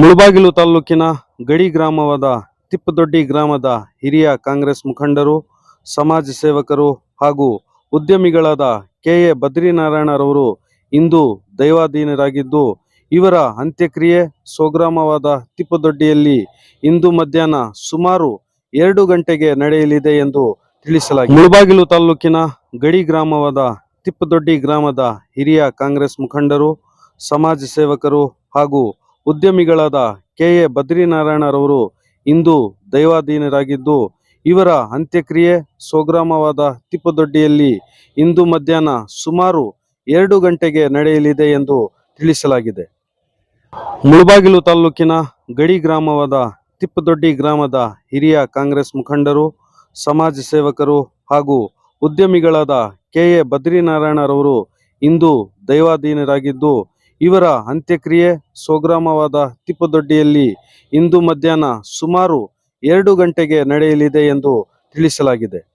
ಮುಳಬಾಗಿಲು ತಾಲೂಕಿನ ಗಡಿ ಗ್ರಾಮವಾದ ತಿಪ್ಪದೊಡ್ಡಿ ಗ್ರಾಮದ ಹಿರಿಯ ಕಾಂಗ್ರೆಸ್ ಮುಖಂಡರು, ಸಮಾಜ ಸೇವಕರು ಹಾಗೂ ಉದ್ಯಮಿಗಳಾದ ಕೆ. ಎ. ಬದ್ರಿನಾರಾಯಣರವರು ಇಂದು ದೈವಾಧೀನರಾಗಿದ್ದು, ಇವರ ಅಂತ್ಯಕ್ರಿಯೆ ಸ್ವಗ್ರಾಮವಾದ ತಿಪ್ಪದೊಡ್ಡಿಯಲ್ಲಿ ಇಂದು ಮಧ್ಯಾಹ್ನ ಸುಮಾರು ಎರಡು ಗಂಟೆಗೆ ನಡೆಯಲಿದೆ ಎಂದು ತಿಳಿಸಲಾಗಿದೆ. ಮುಳಬಾಗಿಲು ತಾಲೂಕಿನ ಗಡಿ ಗ್ರಾಮವಾದ ತಿಪ್ಪದೊಡ್ಡಿ ಗ್ರಾಮದ ಹಿರಿಯ ಕಾಂಗ್ರೆಸ್ ಮುಖಂಡರು, ಸಮಾಜ ಸೇವಕರು ಹಾಗೂ ಉದ್ಯಮಿಗಳಾದ ಕೆ. ಎ. ಬದ್ರಿನಾರಾಯಣರವರು ಇಂದು ದೈವಾಧೀನರಾಗಿದ್ದು, ಇವರ ಅಂತ್ಯಕ್ರಿಯೆ ಸ್ವಗ್ರಾಮವಾದ ತಿಪ್ಪದೊಡ್ಡಿಯಲ್ಲಿ ಇಂದು ಮಧ್ಯಾಹ್ನ ಸುಮಾರು ಎರಡು ಗಂಟೆಗೆ ನಡೆಯಲಿದೆ ಎಂದು ತಿಳಿಸಲಾಗಿದೆ. ಮುಳಬಾಗಿಲು ತಾಲೂಕಿನ ಗಡಿ ಗ್ರಾಮವಾದ ತಿಪ್ಪದೊಡ್ಡಿ ಗ್ರಾಮದ ಹಿರಿಯ ಕಾಂಗ್ರೆಸ್ ಮುಖಂಡರು, ಸಮಾಜ ಸೇವಕರು ಹಾಗೂ ಉದ್ಯಮಿಗಳಾದ ಕೆ. ಎ. ಬದ್ರಿನಾರಾಯಣರವರು ಇಂದು ದೈವಾಧೀನರಾಗಿದ್ದು ಇವರ ಅಂತ್ಯಕ್ರಿಯೆ ಸ್ವಗ್ರಾಮವಾದ ತಿಪ್ಪದೊಡ್ಡಿಯಲ್ಲಿ ಇಂದು ಮಧ್ಯಾಹ್ನ ಸುಮಾರು ಎರಡು ಗಂಟೆಗೆ ನಡೆಯಲಿದೆ ಎಂದು ತಿಳಿಸಲಾಗಿದೆ.